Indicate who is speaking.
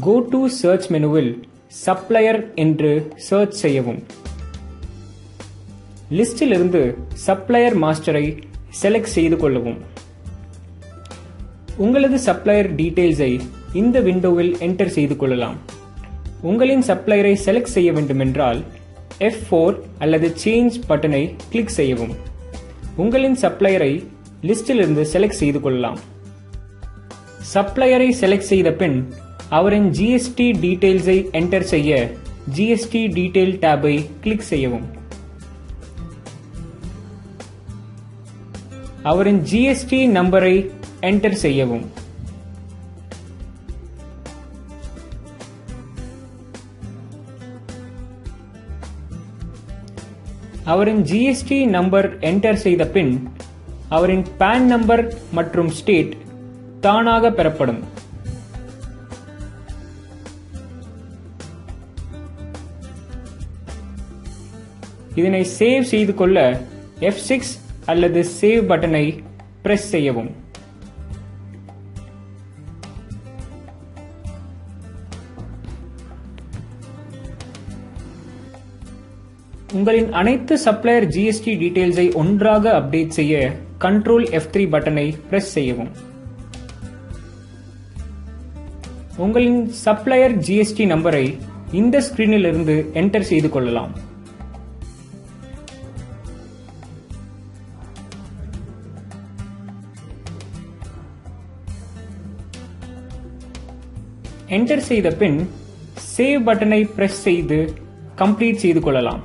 Speaker 1: Go to search மெனுவில் supplier என்று search செய்யவும். லிஸ்டிலிருந்து சப்ளையர் மாஸ்டரை செலக்ட் செய்து கொள்ளவும். உங்களது சப்ளையர் டீட்டெயில்ஸை இந்த விண்டோவில் என்டர் செய்து கொள்ளலாம். உங்களின் சப்ளையரை செலக்ட் செய்ய வேண்டுமென்றால் F4 அல்லது சேஞ்ச் பட்டனை கிளிக் செய்யவும். உங்களின் சப்ளையரை லிஸ்டிலிருந்து செலக்ட் செய்து கொள்ளலாம். சப்ளையரை செலக்ட் செய்த பின் அவரின் ஜிஎஸ்டி டீடைல்ஸை என்டர் செய்ய ஜிஎஸ்டி டீடைல் டேபை கிளிக் செய்யவும். அவரின் ஜிஎஸ்டி நம்பரை என்டர் செய்யவும். அவரின் ஜிஎஸ்டி நம்பர் என்டர் செய்த பின் அவரின் பேன் நம்பர் மற்றும் ஸ்டேட் தானாக பெறப்படும். இதனை சேவ் செய்து கொள்ள எஃப் சிக்ஸ் அல்லது சேவ் பட்டனை பிரஸ் செய்யவும். உங்களின் அனைத்து சப்ளையர் ஜிஎஸ்டி டீடைல்ஸை ஒன்றாக அப்டேட் செய்ய கண்ட்ரோல் எஃப் த்ரீ பட்டனை பிரஸ் செய்யவும். உங்களின் சப்ளையர் ஜிஎஸ்டி நம்பரை இந்த ஸ்கிரீனில் இருந்து என்டர் செய்து கொள்ளலாம். என்டர் செய்த பின் சேவ் பட்டனை பிரஸ் செய்து கம்ப்ளீட் செய்து கொள்ளலாம்.